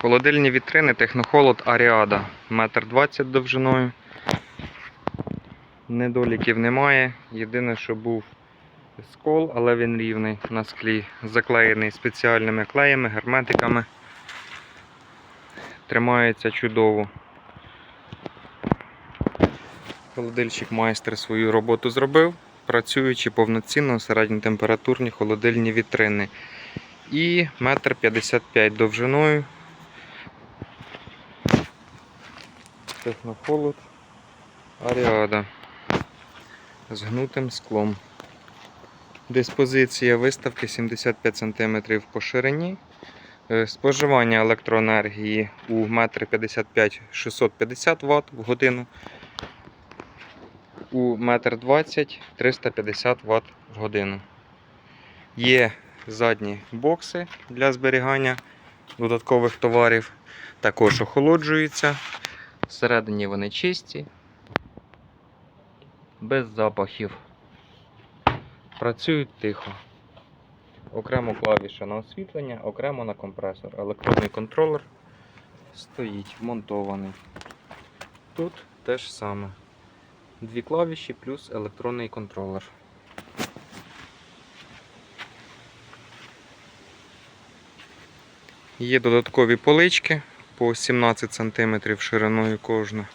Холодильні вітрини Технохолод Аріада. Метр 20 довжиною. Недоліків немає. Єдине, що був скол, але він рівний на склі. Заклеєний спеціальними клеями, герметиками. Тримається чудово. Холодильщик майстер свою роботу зробив, працюючи повноцінно середньотемпературні холодильні вітрини. І метр 55 довжиною. Технохолод Аріада з гнутим склом. Диспозиція виставки 75 см по ширині. Е, Споживання електроенергії у 1,55 650 Вт в годину. У 1,20 350 Вт в годину. Є задні бокси для зберігання додаткових товарів. Також охолоджуються. Всередині вони чисті, без запахів. Працюють тихо. Окремо клавіша на освітлення, окремо на компресор. Електронний контролер стоїть вмонтований. Тут теж саме. Дві клавіші плюс електронний контролер. Є додаткові полички по 17 см шириною кожна.